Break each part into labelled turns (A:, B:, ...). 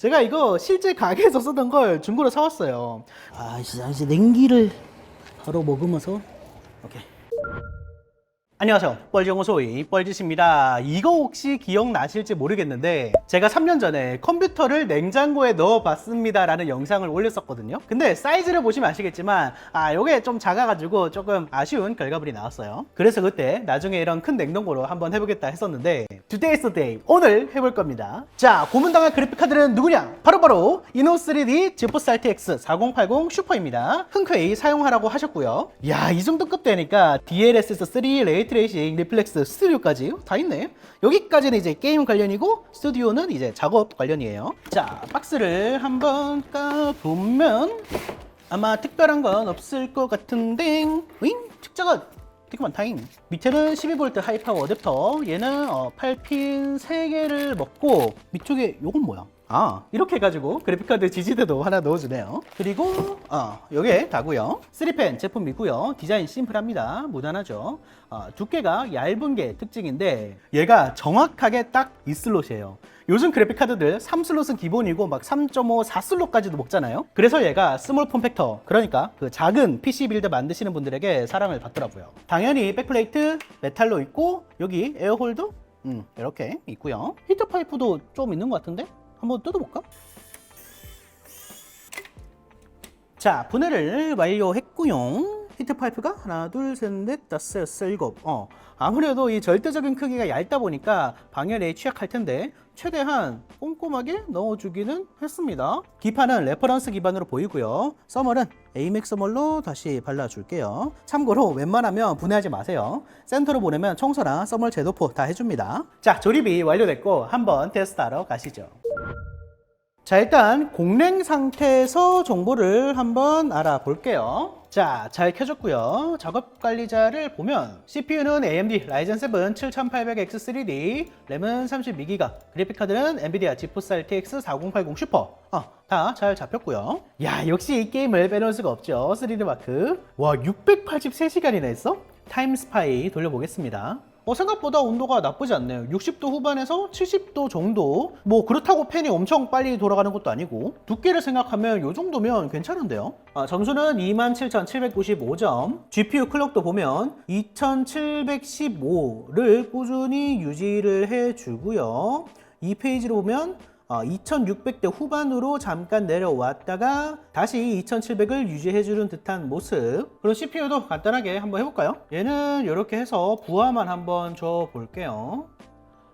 A: 제가 이거 실제 가게에서 쓰던 걸 중고로 사왔어요. 아, 이제 냉기를 바로 먹으면서 오케이. 안녕하세요. 뻘정호소의 뻘짓입니다. 이거 혹시 기억나실지 모르겠는데 제가 3년 전에 컴퓨터를 냉장고에 넣어봤습니다 라는 영상을 올렸었거든요. 근데 사이즈를 보시면 아시겠지만 아 요게 좀 작아가지고 조금 아쉬운 결과물이 나왔어요. 그래서 그때 나중에 이런 큰 냉동고로 한번 해보겠다 했었는데 Today's the day 오늘 해볼 겁니다. 자 고문당할 그래픽카드는 누구냐? 바로바로 이노3D 지포스 RTX 4080 슈퍼입니다. 흔쾌히 사용하라고 하셨고요. 야이 정도 급 되니까 DLSS 3 레이 트레이싱 리플렉스 스튜디오까지 다 있네. 여기까지는 이제 게임 관련이고 스튜디오는 이제 작업 관련이에요. 자 박스를 한번 까보면 아마 특별한 건 없을 것 같은데 윙 책자가 되게 많다잉 밑에는 12V 하이파워 어댑터 얘는 어, 8핀 3개를 먹고 밑쪽에 요건 뭐야 아 이렇게 해가지고 그래픽카드 지지대도 하나 넣어주네요. 그리고 어, 요게 다고요. 3펜 제품이고요. 디자인 심플합니다. 무난하죠. 어, 두께가 얇은 게 특징인데 얘가 정확하게 딱 이 슬롯이에요. 요즘 그래픽카드들 3슬롯은 기본이고 막 3.5, 4슬롯까지도 먹잖아요. 그래서 얘가 스몰 폼팩터, 그러니까 그 작은 PC 빌드 만드시는 분들에게 사랑을 받더라고요. 당연히 백플레이트 메탈로 있고 여기 에어홀드? 음, 이렇게 있고요. 히터 파이프도 좀 있는 것 같은데 한번 뜯어볼까? 자, 분해를 완료했고요. 히트 파이프가 하나, 둘, 셋, 넷, 다섯, 여섯, 일곱. 어, 아무래도 이 절대적인 크기가 얇다 보니까 방열에 취약할 텐데 최대한 꼼꼼하게 넣어주기는 했습니다. 기판은 레퍼런스 기반으로 보이고요. 써멀은 에이맥 써멀로 다시 발라줄게요. 참고로 웬만하면 분해하지 마세요. 센터로 보내면 청소랑 써멀 제도포 다 해줍니다. 자, 조립이 완료됐고 한번 테스트하러 가시죠. 자 일단 공랭 상태에서 정보를 한번 알아볼게요. 자 잘 켜졌고요. 작업 관리자를 보면 CPU는 AMD 라이젠 7 7800X3D 램은 32기가 그래픽 카드는 엔비디아 지포스 RTX 4080 슈퍼. 어, 다 잘 잡혔고요. 야 역시 이 게임을 빼놓을 수가 없죠. 3D 마크. 와 683시간이나 했어? 타임 스파이 돌려보겠습니다 어, 생각보다 온도가 나쁘지 않네요. 60도 후반에서 70도 정도. 뭐 그렇다고 팬이 엄청 빨리 돌아가는 것도 아니고 두께를 생각하면 이 정도면 괜찮은데요. 아, 점수는 27,795점. GPU 클럭도 보면 2,715를 꾸준히 유지를 해주고요. 이 페이지로 보면 어, 2600대 후반으로 잠깐 내려왔다가 다시 2700을 유지해주는 듯한 모습 그리고 CPU도 간단하게 한번 해볼까요? 얘는 이렇게 해서 부하만 한번 줘 볼게요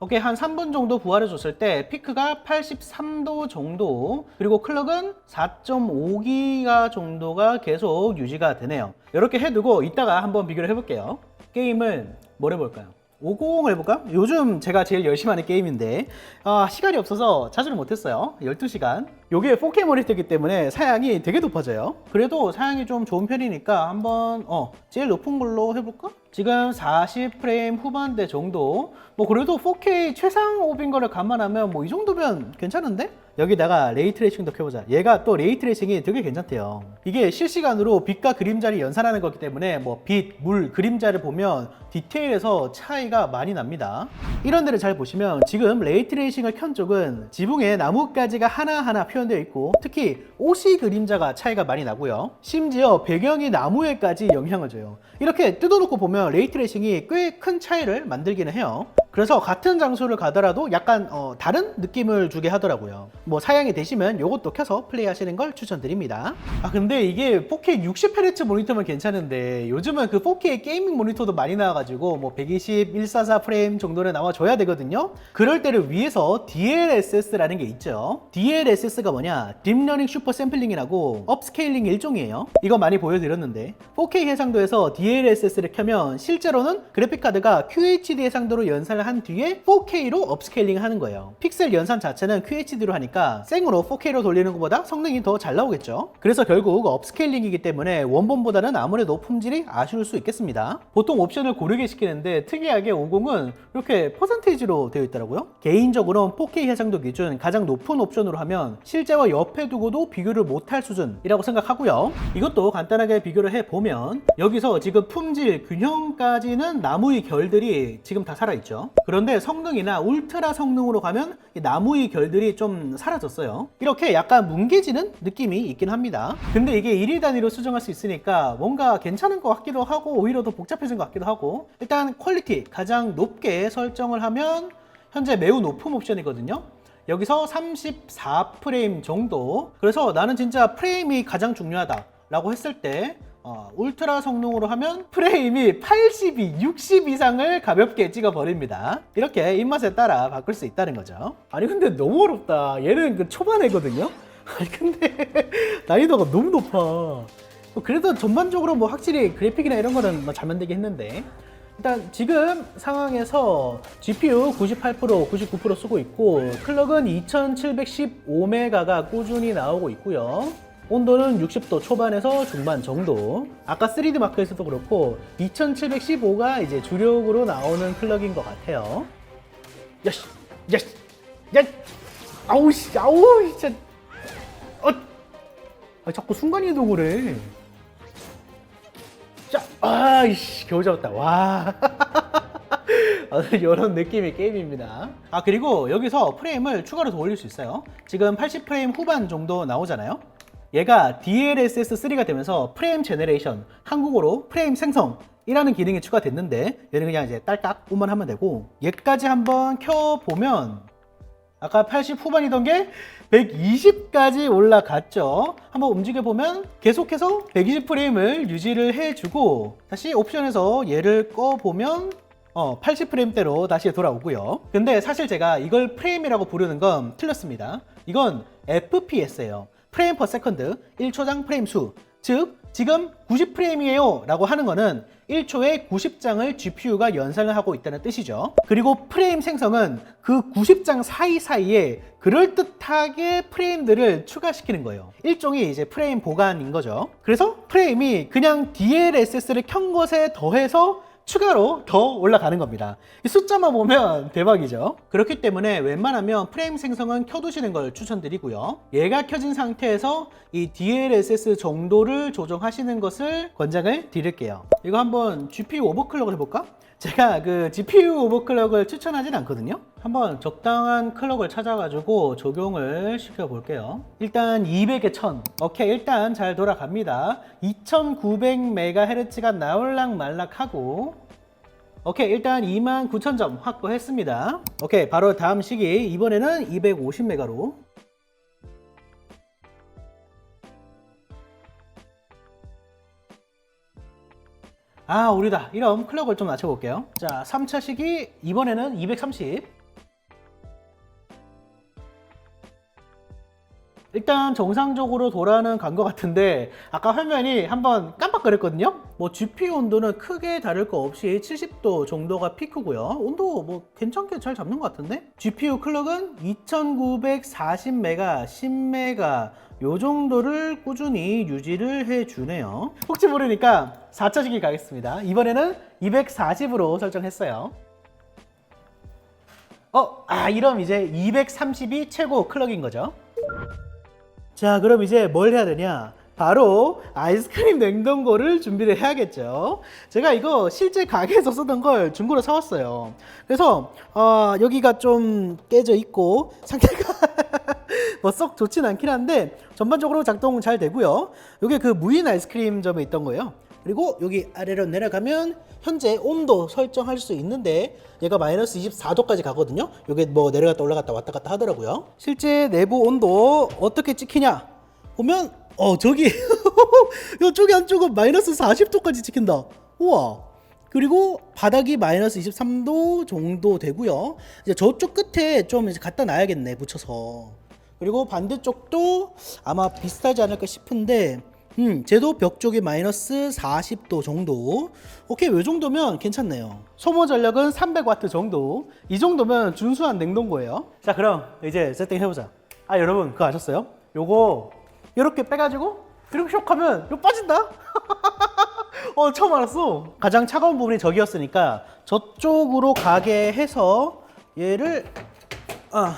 A: 오케이 한 3분 정도 부하를 줬을 때 피크가 83도 정도 그리고 클럭은 4.5기가 정도가 계속 유지가 되네요 이렇게 해두고 이따가 한번 비교를 해볼게요 게임을 뭘 해볼까요? 50 해볼까? 요즘 제가 제일 열심히 하는 게임인데 아, 시간이 없어서 자주는 못했어요 12시간 요게 4K 모니터이기 때문에 사양이 되게 높아져요 그래도 사양이 좀 좋은 편이니까 한번 어, 제일 높은 걸로 해볼까? 지금 40프레임 후반대 정도 뭐 그래도 4K 최상 옵인 거를 감안하면 뭐 이 정도면 괜찮은데? 여기다가 레이트레이싱 도 켜보자. 얘가 또 레이트레이싱이 되게 괜찮대요. 이게 실시간으로 빛과 그림자를 연산하는 거기 때문에 뭐 빛, 물, 그림자를 보면 디테일에서 차이가 많이 납니다. 이런 데를 잘 보시면 지금 레이트레이싱을 켠 쪽은 지붕에 나뭇가지가 하나하나 표현되어 있고 특히 옷이 그림자가 차이가 많이 나고요. 심지어 배경이 나무에까지 영향을 줘요. 이렇게 뜯어놓고 보면 레이트레이싱이 꽤 큰 차이를 만들기는 해요 그래서 같은 장소를 가더라도 약간 어, 다른 느낌을 주게 하더라고요. 뭐 사양이 되시면 이것도 켜서 플레이하시는 걸 추천드립니다. 아 근데 이게 4K 60Hz 모니터면 괜찮은데 요즘은 그 4K 게이밍 모니터도 많이 나와가지고 뭐 120, 144 프레임 정도는 나와줘야 되거든요. 그럴 때를 위해서 DLSS라는 게 있죠. DLSS가 뭐냐? 딥러닝 슈퍼 샘플링이라고 업스케일링 일종이에요. 이거 많이 보여드렸는데 4K 해상도에서 DLSS를 켜면 실제로는 그래픽카드가 QHD 해상도로 연산 을 한 뒤에 4K로 업스케일링 하는 거예요. 픽셀 연산 자체는 QHD로 하니까 생으로 4K로 돌리는 것보다 성능이 더 잘 나오겠죠. 그래서 결국 업스케일링이기 때문에 원본보다는 아무래도 품질이 아쉬울 수 있겠습니다. 보통 옵션을 고르게 시키는데 특이하게 50은 이렇게 퍼센테이지로 되어 있더라고요. 개인적으로는 4K 해상도 기준 가장 높은 옵션으로 하면 실제와 옆에 두고도 비교를 못할 수준이라고 생각하고요. 이것도 간단하게 비교를 해보면 여기서 지금 품질 균형까지는 나무의 결들이 지금 다 살아있죠 그런데 성능이나 울트라 성능으로 가면 이 나무의 결들이 좀 사라졌어요. 이렇게 약간 뭉개지는 느낌이 있긴 합니다. 근데 이게 1일 단위로 수정할 수 있으니까 뭔가 괜찮은 것 같기도 하고 오히려 더 복잡해진 것 같기도 하고 일단 퀄리티 가장 높게 설정을 하면 현재 매우 높은 옵션이거든요. 여기서 34프레임 정도. 그래서 나는 진짜 프레임이 가장 중요하다 라고 했을 때 어, 울트라 성능으로 하면 프레임이 82, 60 이상을 가볍게 찍어 버립니다. 이렇게 입맛에 따라 바꿀 수 있다는 거죠. 아니 근데 너무 어렵다. 얘는 그 초반이거든요. 아니 근데 난이도가 너무 높아. 뭐 그래도 전반적으로 뭐 확실히 그래픽이나 이런 거는 뭐 잘 만들긴 했는데 일단 지금 상황에서 GPU 98%, 99% 쓰고 있고 클럭은 2715메가가 꾸준히 나오고 있고요. 온도는 60도 초반에서 중반 정도. 아까 3D 마크에서도 그렇고 2715가 이제 주력으로 나오는 클럭인 것 같아요. 야씨, 야씨, 야, 아우 씨, 아우 진짜, 어, 아, 자꾸 순간 이동을 해. 자, 아이씨, 겨우 잡았다. 와. 아, 이런 느낌의 게임입니다. 아, 그리고 여기서 프레임을 추가로 더 올릴 수 있어요. 지금 80프레임 후반 정도 나오잖아요. 얘가 DLSS3가 되면서 프레임 제너레이션, 한국어로 프레임 생성, 이라는 기능이 추가됐는데 얘는 그냥 이제 딸깍 오만 하면 되고 얘까지 한번 켜보면 아까 80 후반이던 게 120까지 올라갔죠. 한번 움직여 보면 계속해서 120 프레임을 유지를 해주고 다시 옵션에서 얘를 꺼 보면 어, 80 프레임대로 다시 돌아오고요. 근데 사실 제가 이걸 프레임이라고 부르는 건 틀렸습니다. 이건 FPS예요. 프레임 퍼 세컨드 1초당 프레임 수. 즉 지금 90 프레임이에요 라고 하는 거는 1초에 90장을 GPU가 연산을 하고 있다는 뜻이죠. 그리고 프레임 생성은 그 90장 사이사이에 그럴듯하게 프레임들을 추가시키는 거예요. 일종의 이제 프레임 보관인 거죠. 그래서 프레임이 그냥 DLSS를 켠 것에 더해서 추가로 더 올라가는 겁니다. 이 숫자만 보면 대박이죠. 그렇기 때문에 웬만하면 프레임 생성은 켜두시는 걸 추천드리고요. 얘가 켜진 상태에서 이 DLSS 정도를 조정하시는 것을 권장을 드릴게요. 이거 한번 GPU 오버클럭을 해볼까? 제가 그 GPU 오버클럭을 추천하진 않거든요. 한번 적당한 클럭을 찾아가지고 적용을 시켜볼게요. 일단 200에 1000. 오케이, 일단 잘 돌아갑니다. 2900MHz가 나올락 말락하고 오케이, 일단 29,000점 확보했습니다. 오케이, 바로 다음 시기 이번에는 250메가로 아, 우리다. 이런 클럭을 좀 낮춰볼게요. 자, 3차 시기 이번에는 230. 일단 정상적으로 돌아는 간 것 같은데 아까 화면이 한번 깜빡거렸거든요 뭐 GPU 온도는 크게 다를 거 없이 70도 정도가 피크고요 온도 뭐 괜찮게 잘 잡는 것 같은데 GPU 클럭은 2940메가 10메가 요 정도를 꾸준히 유지를 해주네요 혹시 모르니까 4차 시기 가겠습니다 이번에는 240으로 설정했어요 어, 아, 이럼 이제 230이 최고 클럭인 거죠. 자, 그럼 이제 뭘 해야 되냐? 바로 아이스크림 냉동고를 준비를 해야겠죠. 제가 이거 실제 가게에서 쓰던 걸 중고로 사왔어요. 그래서 어, 여기가 좀 깨져 있고 상태가 뭐 썩 좋진 않긴 한데 전반적으로 작동 잘 되고요. 이게 그 무인 아이스크림점에 있던 거예요. 그리고 여기 아래로 내려가면 현재 온도 설정할 수 있는데 얘가 마이너스 24도까지 가거든요. 이게 뭐 내려갔다 올라갔다 왔다 갔다 하더라고요. 실제 내부 온도 어떻게 찍히냐 보면 어 저기 이쪽이 안쪽은 마이너스 40도까지 찍힌다. 우와. 그리고 바닥이 마이너스 23도 정도 되고요. 이제 저쪽 끝에 좀 이제 갖다 놔야겠네 붙여서. 그리고 반대쪽도 아마 비슷하지 않을까 싶은데 음, 쟤도 벽 쪽이 마이너스 40도 정도. 오케이, 이 정도면 괜찮네요. 소모 전력은 300와트 정도. 이 정도면 준수한 냉동고예요. 자, 그럼 이제 세팅 해보자. 아, 여러분, 그거 아셨어요? 요거 이렇게 빼가지고 이렇게 쇽 하면 이거 빠진다? 어, 처음 알았어. 가장 차가운 부분이 저기였으니까 저쪽으로 가게 해서 얘를 아,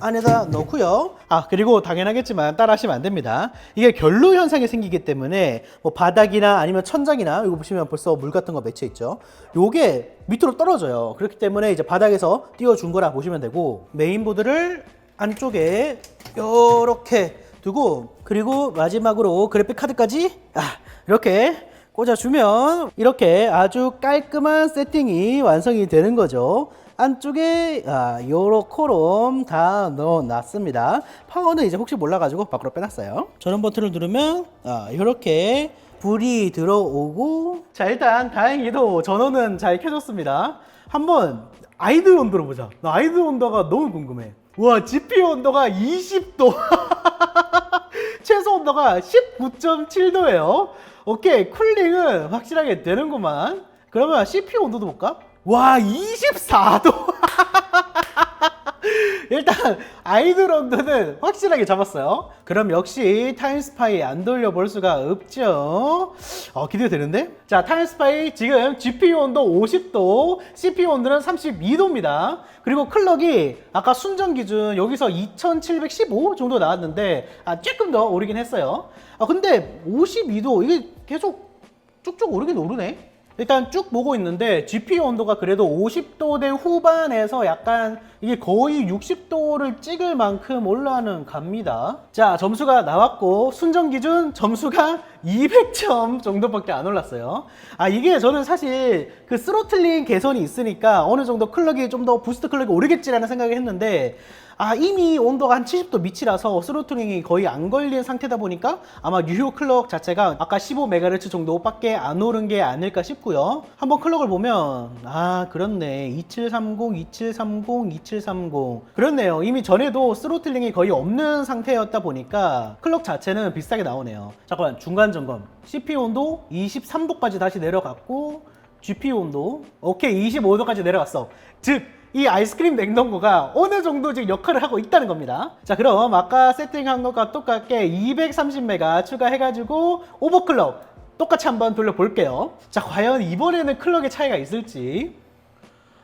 A: 안에다 넣고요. 아 그리고 당연하겠지만 따라하시면 안 됩니다. 이게 결로 현상이 생기기 때문에 뭐 바닥이나 아니면 천장이나 이거 보시면 벌써 물 같은 거 맺혀 있죠. 요게 밑으로 떨어져요. 그렇기 때문에 이제 바닥에서 띄워준 거라 보시면 되고 메인보드를 안쪽에 이렇게 두고 그리고 마지막으로 그래픽 카드까지 아, 이렇게 꽂아주면 이렇게 아주 깔끔한 세팅이 완성이 되는 거죠. 안쪽에 아, 요렇코롬 다 넣어놨습니다. 파워는 이제 혹시 몰라가지고 밖으로 빼놨어요. 전원 버튼을 누르면 아, 이렇게 불이 들어오고 자 일단 다행히도 전원은 잘 켜졌습니다. 한번 아이들 온도로 보자. 나 아이들 온도가 너무 궁금해. 와 GPU 온도가 20도. 최소 온도가 19.7도예요. 오케이 쿨링은 확실하게 되는구만. 그러면 CPU 온도도 볼까? 와 24도. 일단 아이들 온도는 확실하게 잡았어요. 그럼 역시 타임스파이 안 돌려볼 수가 없죠. 어, 기대되는데? 자, 타임스파이 지금 GPU 온도 50도, CPU 온도는 32도입니다. 그리고 클럭이 아까 순정 기준 여기서 2715 정도 나왔는데 아, 조금 더 오르긴 했어요. 아, 근데 52도 이게 계속 쭉쭉 오르긴 오르네. 일단 쭉 보고 있는데 GPU 온도가 그래도 50도대 후반에서 약간 이게 거의 60도를 찍을 만큼 올라는 갑니다. 자, 점수가 나왔고 순정 기준 점수가 200점 정도밖에 안 올랐어요. 아, 이게 저는 사실 그 스로틀링 개선이 있으니까 어느 정도 클럭이 좀 더 부스트 클럭이 오르겠지라는 생각을 했는데 아 이미 온도가 한 70도 밑이라서 스로틀링이 거의 안 걸린 상태다 보니까 아마 유효 클럭 자체가 아까 15MHz 정도밖에 안 오른 게 아닐까 싶고요. 한번 클럭을 보면 아 그렇네 2730, 2730, 2730 그렇네요. 이미 전에도 스로틀링이 거의 없는 상태였다 보니까 클럭 자체는 비슷하게 나오네요. 잠깐만 중간 점검 CPU 온도 23도까지 다시 내려갔고 GPU 온도 오케이 25도까지 내려갔어. 즉 이 아이스크림 냉동고가 어느 정도 지금 역할을 하고 있다는 겁니다. 자, 그럼 아까 세팅한 것과 똑같게 230메가 추가해가지고 오버클럭 똑같이 한번 돌려볼게요. 자, 과연 이번에는 클럭의 차이가 있을지.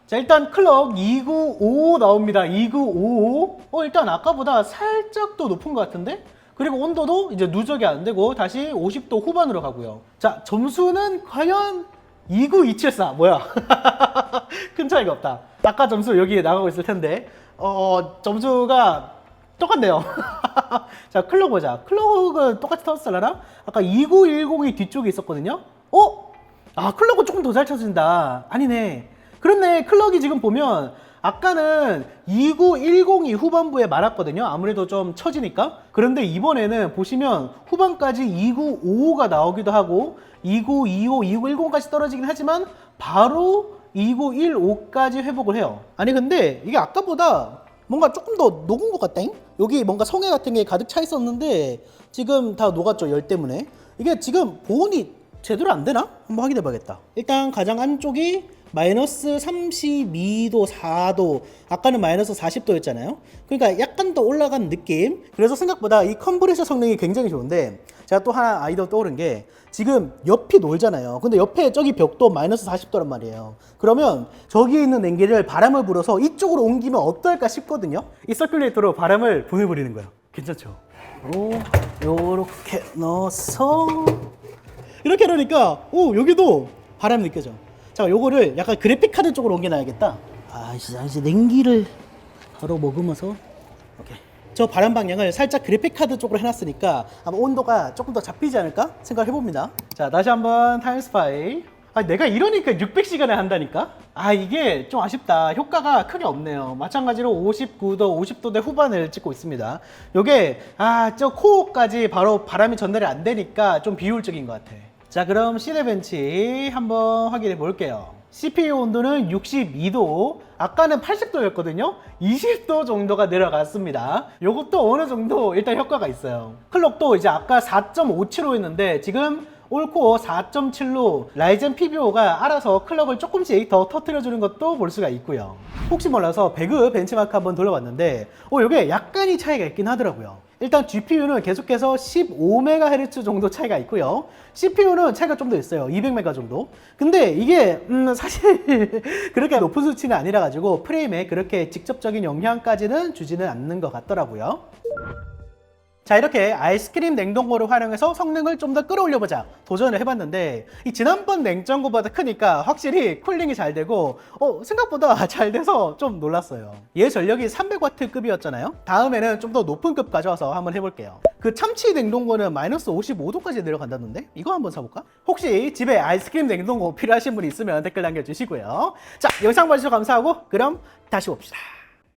A: 자, 일단 클럭 2955 나옵니다. 2955. 어, 일단 아까보다 살짝 더 높은 것 같은데? 그리고 온도도 이제 누적이 안 되고 다시 50도 후반으로 가고요. 자, 점수는 과연 29274 뭐야? 큰 차이가 없다. 아까 점수 여기 나가고 있을 텐데 어 점수가 똑같네요. 자 클럭 보자. 클럭은 똑같이 터졌을라나? 아까 2910이 뒤쪽에 있었거든요. 어? 아 클럭은 조금 더 잘 쳐진다. 아니네. 그렇네. 클럭이 지금 보면 아까는 2910이 후반부에 말았거든요. 아무래도 좀 처지니까. 그런데 이번에는 보시면 후반까지 2955가 나오기도 하고 2925, 2910까지 떨어지긴 하지만 바로 2915까지 회복을 해요. 아니 근데 이게 아까보다 뭔가 조금 더 녹은 것 같다잉? 여기 뭔가 성에 같은 게 가득 차 있었는데 지금 다 녹았죠 열 때문에 이게 지금 보온이 제대로 안 되나? 한번 확인해 봐야겠다 일단 가장 안쪽이 마이너스 32도 4도 아까는 마이너스 40도였잖아요 그러니까 약간 더 올라간 느낌 그래서 생각보다 이 컴프레셔 성능이 굉장히 좋은데 제가 또 하나 아이디어 떠오른 게 지금 옆이 놀잖아요. 근데 옆에 저기 벽도 마이너스 40도란 말이에요. 그러면 저기에 있는 냉기를 바람을 불어서 이쪽으로 옮기면 어떨까 싶거든요. 이 서큘레이터로 바람을 보내버리는 거예요. 괜찮죠? 요렇게 넣어서. 이렇게 하니까 오 여기도 바람이 느껴져. 자 요거를 약간 그래픽 카드 쪽으로 옮겨놔야겠다. 아 이제 냉기를 바로 오케이 저 바람 방향을 살짝 그래픽 카드 쪽으로 해놨으니까 아마 온도가 조금 더 잡히지 않을까 생각을 해봅니다. 자 다시 한번 타임스파이 아 내가 이러니까 600시간에 한다니까? 아 이게 좀 아쉽다. 효과가 크게 없네요. 마찬가지로 59도 50도대 후반을 찍고 있습니다. 요게 아 저 코어까지 바로 바람이 전달이 안 되니까 좀 비효율적인 것 같아. 자 그럼 시네벤치 한번 확인해 볼게요 CPU 온도는 62도 아까는 80도였거든요 20도 정도가 내려갔습니다 요것도 어느 정도 일단 효과가 있어요 클럭도 이제 아까 4.57호였는데 지금 올코어 4.7로 라이젠 PBO가 알아서 클럭을 조금씩 더 터트려주는 것도 볼 수가 있고요. 혹시 몰라서 배그 벤치마크 한번 돌려봤는데, 어, 이게 약간의 차이가 있긴 하더라고요. 일단 GPU는 계속해서 15MHz 정도 차이가 있고요. CPU는 차이가 좀 더 있어요. 200MHz 정도. 근데 이게 음, 사실 그렇게 높은 수치는 아니라 가지고 프레임에 그렇게 직접적인 영향까지는 주지는 않는 것 같더라고요. 자 이렇게 아이스크림 냉동고를 활용해서 성능을 좀 더 끌어올려 보자 도전을 해봤는데 이 지난번 냉장고보다 크니까 확실히 쿨링이 잘 되고 어, 생각보다 잘 돼서 좀 놀랐어요. 얘 전력이 300W급이었잖아요? 다음에는 좀 더 높은 급 가져와서 한번 해볼게요. 그 참치 냉동고는 마이너스 55도까지 내려간다던데? 이거 한번 사볼까? 혹시 집에 아이스크림 냉동고 필요하신 분 있으면 댓글 남겨주시고요. 자 영상 봐주셔서 감사하고 그럼 다시 봅시다